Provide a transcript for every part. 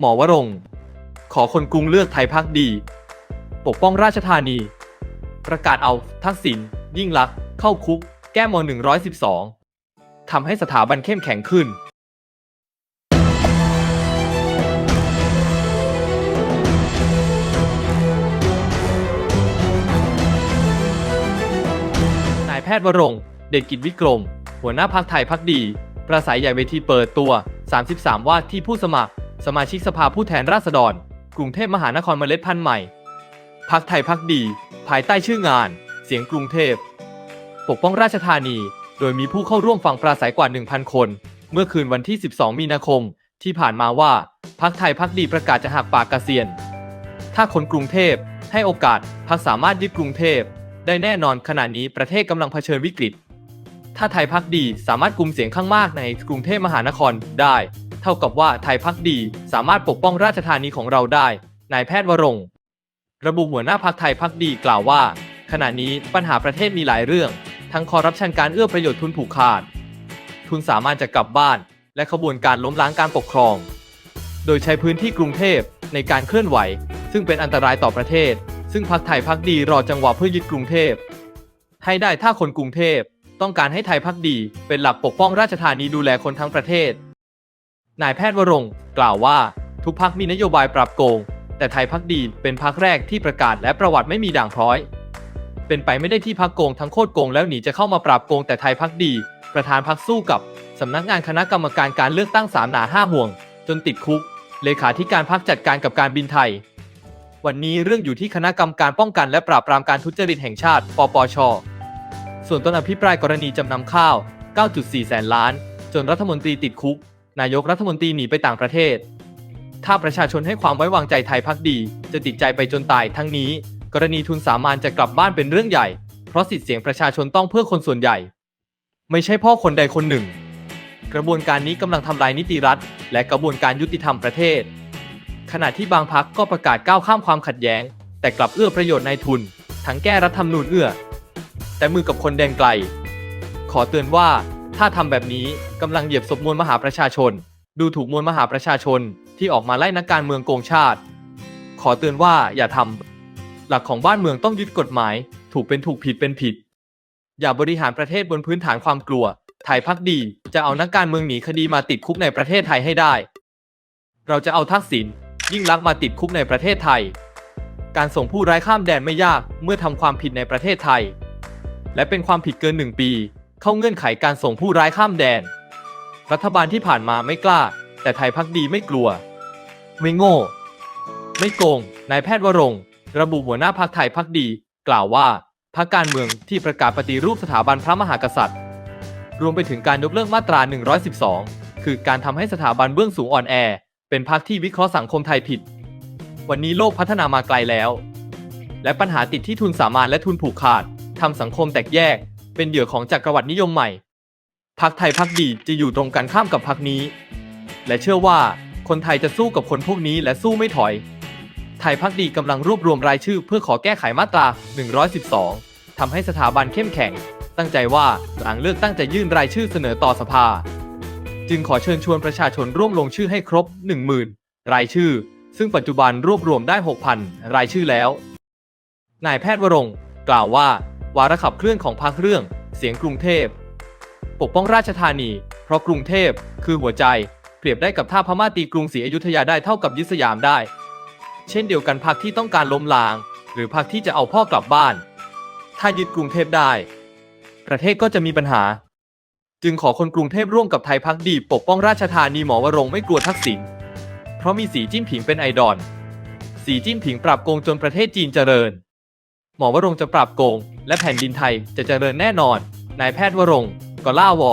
หมอวรงขอคนกรุงเลือกไทยพักดี ปกป้องราชธานี ประกาศเอาทักษิณยิ่งลักษณ์เข้าคุก แก้ม112ทำให้สถาบันเข้มแข็งขึ้นนายแพทย์วรงเดชกิจวิกรม หัวหน้าพักไทยพักดี ประสัยใหญ่เวทีเปิดตัว 33 ว่าที่ผู้สมัคร สมาชิกสภาผู้แทนราษฎร กรุงเทพมหานครเมล็ดพันธุ์ใหม่ พักไทยพักดี ภายใต้ชื่องาน เสียงกรุงเทพ ปกป้องราชธานี โดยมีผู้เข้าร่วมฟังปราศัยกว่า 1,000 คน เมื่อคืนวันที่ 12 มีนาคม ที่ผ่านมาว่า พักไทยพักดีประกาศจะหักปากกเกษียณถ้าคนกรุงเทพให้โอกาสพักสามารถยึดกรุงเทพได้แน่นอนขณะนี้ประเทศกำลังเผชิญวิกฤต ถ้าไทยพักดีสามารถกลุ่มเสียงข้างมากในกรุงเทพมหานครได้ ท่ากับว่าไทยพักดีสามารถปกป้องราชธานีของเราได้ นายแพทย์วรงระบุหัวหน้าพักไทยพักดีกล่าวว่า ขณะนี้ปัญหาประเทศมีหลายเรื่อง ทั้งคอร์รัปชันการเอื้อประโยชน์ทุนผูกขาด ทุนสามารถจะกลับบ้าน และขบวนการล้มล้างการปกครอง โดยใช้พื้นที่กรุงเทพในการเคลื่อนไหว ซึ่งเป็นอันตรายต่อประเทศ ซึ่งพักไทยพักดีรอจังหวะเพื่อยึดกรุงเทพให้ได้ถ้าคนกรุงเทพต้องการให้ไทยพักดีเป็นหลักปกป้องราชธานีดูแลคนทั้งประเทศ นายแพทย์วรงกล่าวว่า ทุกพักมีนโยบายปรับโกง แต่ไทยพักดีเป็นพักแรกที่ประกาศและประวัติไม่มีด่างพร้อย เป็นไปไม่ได้ที่พักโกงทั้งโคตรโกงแล้วหนีจะเข้ามาปราบโกงแต่ไทยพักดี ประธานพักสู้กับสำนักงานคณะกรรมการการเลือกตั้งสามหนาห้าห่วง จนติดคุก เลขาธิการพักจัดการกับการบินไทย วันนี้เรื่องอยู่ที่คณะกรรมการป้องกันและปราบปรามการทุจริตแห่งชาติ ปปช ส่วนต้นอภิปรายกรณีจำนำข้าว 9.4 แสนล้าน จนรัฐมนตรีติดคุก นายกรัฐมนตรีหนีไปต่างประเทศ ถ้าประชาชนให้ความไว้วางใจไทยพักดี จะติดใจไปจนตายทั้งนี้ กรณีทุนสามานจะกลับบ้านเป็นเรื่องใหญ่ เพราะสิทธิเสียงประชาชนต้องเพื่อคนส่วนใหญ่ ไม่ใช่พ่อคนใดคนหนึ่ง กระบวนการนี้กำลังทำลายนิติรัฐ และกระบวนการยุติธรรมประเทศ ขณะที่บางพักก็ประกาศก้าวข้ามความขัดแย้ง แต่กลับเอื้อประโยชน์นายทุน ทั้งแก้รัฐธรรมนูญเอื้อ แต่มือกับคนแดนไกล ขอเตือนว่า ถ้าทำแบบนี้กำลังเหยียบศพมวลมหาประชาชน ดูถูกมวลมหาประชาชนที่ออกมาไล่นักการเมืองโกงชาติ ขอเตือนว่าอย่าทำหลักของบ้านเมืองต้องยึดกฎหมาย ถูกเป็นถูกผิดเป็นผิด อย่าบริหารประเทศบนพื้นฐานความกลัวไทยพักดีจะเอานักการเมืองหนีคดีมาติดคุกในประเทศไทยให้ได้ เราจะเอาทักษิณยิ่งลักษณ์มาติดคุกในประเทศไทย การส่งผู้ร้ายข้ามแดนไม่ยากเมื่อทำความผิดในประเทศไทย และเป็นความผิดเกินหนึ่งปี เข้าเงื่อนไขการส่งผู้ร้ายข้ามแดน รัฐบาลที่ผ่านมาไม่กล้า แต่ไทยพักดีไม่กลัว ไม่โง่ ไม่โกง นายแพทย์วรงระบุหัวหน้าพักไทยพักดี กล่าวว่าพักการเมืองที่ประกาศปฏิรูปสถาบันพระมหากษัตริย์ รวมไปถึงการยกเลิกมาตรา 112 คือการทำให้สถาบันเบื้องสูงอ่อนแอ เป็นพักที่วิเคราะห์สังคมไทยผิด วันนี้โลกพัฒนามาไกลแล้ว และปัญหาติดที่ทุนสามานและทุนผูกขาดทำสังคมแตกแยก เป็นเหยื่อของจักรวรรดินิยมใหม่พักไทยพักดีจะอยู่ตรงกันข้ามกับพักนี้ และเชื่อว่าคนไทยจะสู้กับคนพวกนี้และสู้ไม่ถอย ไทยพักดีกำลังรวบรวมรายชื่อเพื่อขอแก้ไขมาตรา 112 ทำให้สถาบันเข้มแข็ง ตั้งใจว่าหลังเลือกตั้งจะยื่นรายชื่อเสนอต่อสภา จึงขอเชิญชวนประชาชนร่วมลงชื่อให้ครบ 10,000 รายชื่อ ซึ่งปัจจุบันรวบรวมได้ 6,000 รายชื่อแล้ว นายแพทย์วรงกล่าวว่า วาระขับเคลื่อนของพรรคเรื่อง เสียงกรุงเทพ ปกป้องราชธานี เพราะกรุงเทพคือหัวใจ เปรียบได้กับท่าพม่าตีกรุงศรีอยุธยาได้เท่ากับยึดสยามได้ เช่นเดียวกันพรรคที่ต้องการล้มล้าง หรือพรรคที่จะเอาพ่อกลับบ้าน ถ้ายึดกรุงเทพได้ ประเทศก็จะมีปัญหา จึงขอคนกรุงเทพร่วมกับไทยพักดี ปกป้องราชธานีหมอวรงไม่กลัวทักษิณเพราะมีสีจิ้นผิงเป็นไอดอลสีจิ้นผิงปราบโกงจนประเทศจีนเจริญ หมอวรงจะปราบโกง และแผ่นดินไทยจะเจริญแน่นอน นายแพทย์วรงก็ล่าวอ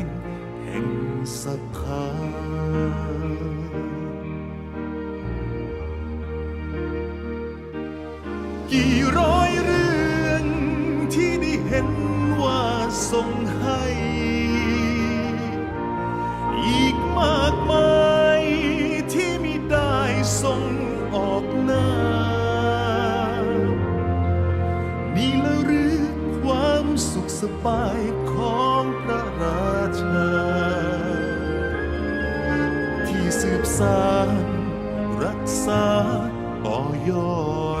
ง เห็นว่าทรงให้ อีกมากมายที่มิได้ทรงออกหน้า นี่ละหรือความสุขสบายของพระราชา ที่สืบสานรักษาต่อยอด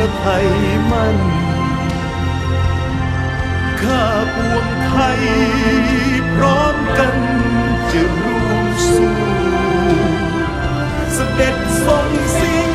ระไทยมั่น ข้าปวงไทย พร้อมกันจะร่วมสู้ เสด็จทรงสิ้น